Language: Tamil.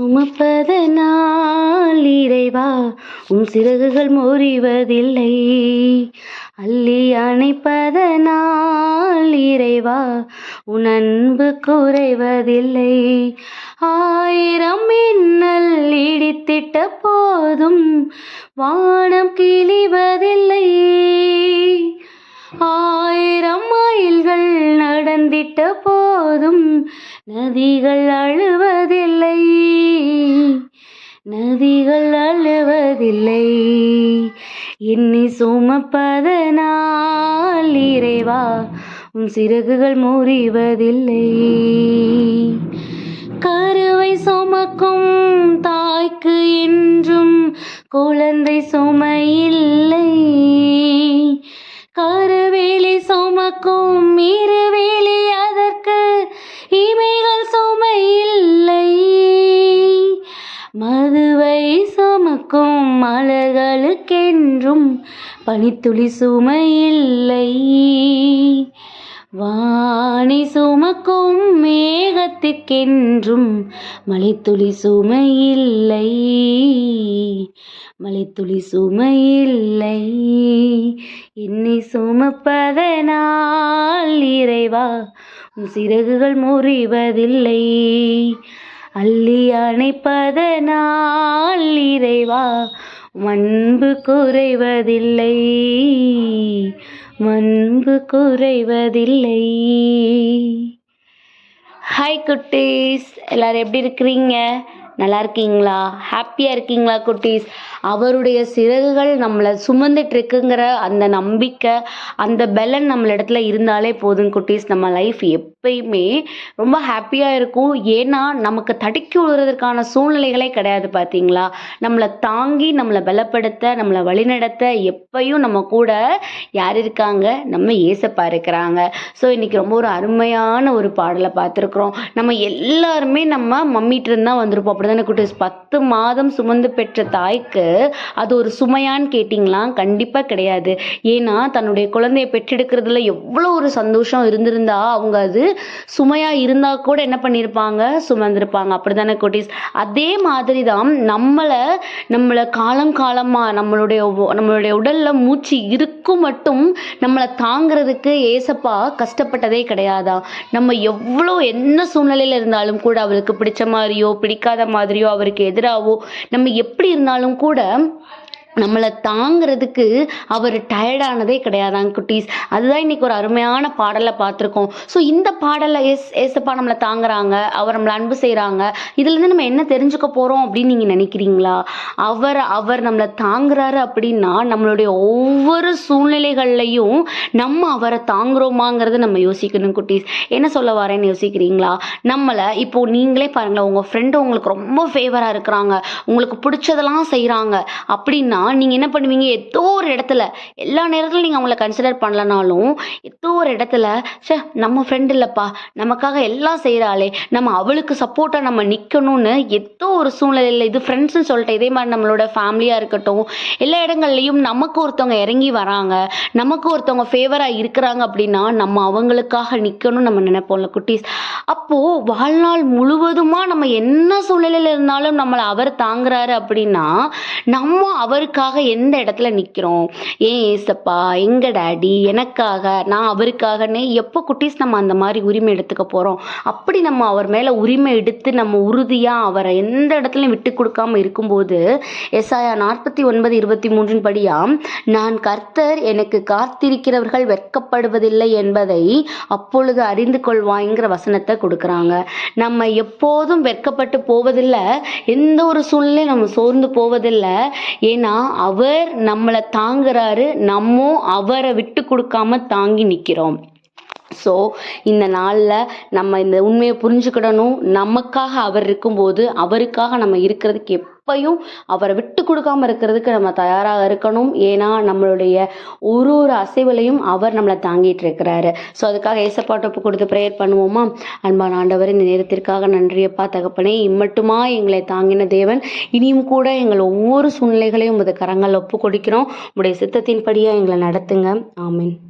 சுமப்பதனால் இறைவா உம் சிறகுகள் முறிவதில்லை. அள்ளி அணைப்பதனால் இறைவா உன் அன்பு குறைவதில்லை. ஆயிரம் மின்னல் இடித்திட்ட போதும் வானம் கிழிவதில்லை. ஆயிரம் மைல்கள் நடந்திட்ட போதும் நதிகள் அழுவது நதிகள் அழுவதில்லை. என்னை சுமப்பதனால் இறைவா உன் சிறகுகள் முறிவதில்லை. கருவை சுமக்கும் தாய்க்கு என்றும் குழந்தை சுமையில்லை. கருவேலி சுமக்கும் இரு என்றும் பனித்துளி சுமையில்லை. வாணி சுமக்கும் மேகத்துக்கென்றும் மலைத்துளி சுமையில்லை. மலைத்துளி சுமையில்லை. என்னை சுமப்பதனால் இறைவா சிறகுகள் முறிவதில்லை. அள்ளி அணைப்பதனால் இறைவா அன்பு குறைவதில்லை. அன்பு குறைவதில்லை. ஹாய் குட்டீஸ் எல்லாரும் எப்படி இருக்கிறீங்க? நல்லா இருக்கீங்களா ஹாப்பியாக இருக்கீங்களா குட்டீஸ்? அவருடைய சிறகுகள் நம்மளை சுமந்துட்டு இருக்குங்கிற அந்த நம்பிக்கை அந்த பலன் நம்மள இடத்துல இருந்தாலே போதும் குட்டீஸ். நம்ம லைஃப் எப்பயுமே ரொம்ப ஹாப்பியாக இருக்கும். ஏன்னா நமக்கு தடுக்கி விழுறதுக்கான சூழ்நிலைகளே கிடையாது பார்த்தீங்களா நம்மளை தாங்கி நம்மளை பலப்படுத்த நம்மளை வழிநடத்த எப்பயும் நம்ம கூட யார் இருக்காங்க? நம்ம ஏசப்பா இருக்கிறாங்க. ஸோ இன்னைக்கு ரொம்ப ஒரு அருமையான ஒரு பாடலை பார்த்துருக்குறோம். நம்ம எல்லாருமே நம்ம மம்மிட்டு இருந்தால் வந்திருப்போம். அப்படிதானே குட்டீஸ் பத்து மாதம் சுமந்து பெற்ற தாய்க்கு அது ஒரு சுமையான்னு கேட்டிங்களா? கண்டிப்பாக கிடையாது. ஏன்னா தன்னுடைய குழந்தைய பெற்றெடுக்கிறதுல எவ்வளோ ஒரு சந்தோஷம் இருந்திருந்தா அவங்க அது சுமையாக இருந்தால் கூட என்ன பண்ணியிருப்பாங்க சுமந்திருப்பாங்க. அப்படி தானே குட்டீஸ்? அதே மாதிரி தான் நம்மளை நம்மளை காலம் காலமாக நம்மளுடைய நம்மளுடைய உடலில் மூச்சு இருக்கும் மட்டும் நம்மளை தாங்கிறதுக்கு ஏசப்பா கஷ்டப்பட்டதே கிடையாதா? நம்ம எவ்வளோ என்ன சூழ்நிலையில் இருந்தாலும் கூட அவளுக்கு பிடிச்ச மாதிரியோ பிடிக்காத மாதிரியோ அவருக்கு எதிராகவோ நம்ம எப்படி இருந்தாலும் கூட நம்மளை தாங்கிறதுக்கு அவர் டயர்டானதே கிடையாதாங்க குட்டீஸ். அதுதான் இன்னைக்கு ஒரு அருமையான பாடலை பார்த்துருக்கோம். ஸோ இந்த பாடலை எஸ் ஏசப்பா நம்மளை தாங்குறாங்க அவர் நம்மளை அன்பு செய்கிறாங்க இதுலேருந்து நம்ம என்ன தெரிஞ்சுக்க போகிறோம் அப்படின்னு நீங்கள் நினைக்கிறீங்களா? அவர் அவர் நம்மளை தாங்குறாரு அப்படின்னா நம்மளுடைய ஒவ்வொரு சூழ்நிலைகள்லையும் நம்ம அவரை தாங்குறோமாங்கிறத நம்ம யோசிக்கணும் குட்டீஸ். என்ன சொல்ல வரேன்னு யோசிக்கிறீங்களா? நம்மளை இப்போ நீங்களே பாருங்களேன் உங்கள் ஃப்ரெண்டு உங்களுக்கு ரொம்ப ஃபேவராக இருக்கிறாங்க. உங்களுக்கு பிடிச்சதெல்லாம் செய்கிறாங்க அப்படின்னா நீங்கள் என்ன பண்ணுவீங்க? ஏதோ ஒரு இடத்துல எல்லா நேரத்துலையும் நீங்கள் அவங்கள கன்சிடர் பண்ணலனாலும் ஏதோ ஒரு இடத்துல சே நம்ம ஃப்ரெண்ட் இல்லைப்பா நமக்காக எல்லாம் செய்கிறாளே நம்ம அவளுக்கு சப்போர்ட்டாக நம்ம நிற்கணும்னு ஏதோ ஒரு சூழ்நிலையில் இது ஃப்ரெண்ட்ஸ்னு சொல்லிட்டு இதே மாதிரி நம்மளோட ஃபேமிலியாக இருக்கட்டும் எல்லா இடங்கள்லையும் நமக்கு ஒருத்தவங்க இறங்கி வராங்க நமக்கு ஒருத்தவங்க ஃபேவராக இருக்கிறாங்க அப்படின்னா நம்ம அவங்களுக்காக நிற்கணும்னு நம்ம நினைப்போம்ல குட்டீஸ். அப்போது வாழ்நாள் முழுவதுமாக நம்ம என்ன சூழ்நிலையில் இருந்தாலும் நம்மளை அவர் தாங்குறாரு அப்படின்னா நம்ம அவருக்கு யாருக்காக எந்த இடத்துல நிற்கிறோம் ஏன் ஏசப்பா எங்கள் டேடி எனக்காக நான் அவருக்காகன்னு எப்போ குட்டீஸ் நம்ம அந்த மாதிரி உரிமை எடுத்துக்க போகிறோம் அப்படி நம்ம அவர் மேலே உரிமை எடுத்து நம்ம உறுதியாக அவரை எந்த இடத்துலையும் விட்டு கொடுக்காம இருக்கும்போது எஸ்ஆயா நாற்பத்தி ஒன்பது இருபத்தி மூன்றின் படியாம் நான் கர்த்தர் எனக்கு காத்திருக்கிறவர்கள் வெட்கப்படுவதில்லை என்பதை அப்பொழுது அறிந்து கொள்வாய்ங்கிற வசனத்தை கொடுக்குறாங்க. நம்ம எப்போதும் வெட்கப்பட்டு போவதில்லை. எந்த ஒரு சூழ்நிலையும் நம்ம சோர்ந்து போவதில்லை. ஏன்னா அவர் நம்மளை தாங்குறாரு. நம்ம அவரை விட்டு கொடுக்காம தாங்கி நிற்கிறோம் ஸோ இந்த நாளில் நம்ம இந்த உண்மையை புரிஞ்சுக்கிடணும். நமக்காக அவர் இருக்கும்போது அவருக்காக நம்ம இருக்கிறதுக்கு எப்பையும் அவரை விட்டு கொடுக்காம இருக்கிறதுக்கு நம்ம தயாராக இருக்கணும். ஏன்னா நம்மளுடைய ஒரு ஒரு அசைவுலையும் அவர் நம்மளை தாங்கிட்டு இருக்கிறாரு. ஸோ அதுக்காக ஏசப்பாட்டப்பு கொடுத்து ப்ரேயர் பண்ணுவோமா? அன்பான ஆண்டவர் இந்த நேரத்திற்காக நன்றியப்பா தகப்பனே. இம்மட்டுமா எங்களை தாங்கின தேவன். இனியும் கூட எங்கள் ஒவ்வொரு சூழ்நிலைகளையும் உமது கரங்கள் ஒப்பு கொடுக்கிறோம். உடைய சித்தத்தின்படியாக எங்களை நடத்துங்க. ஆமீன்.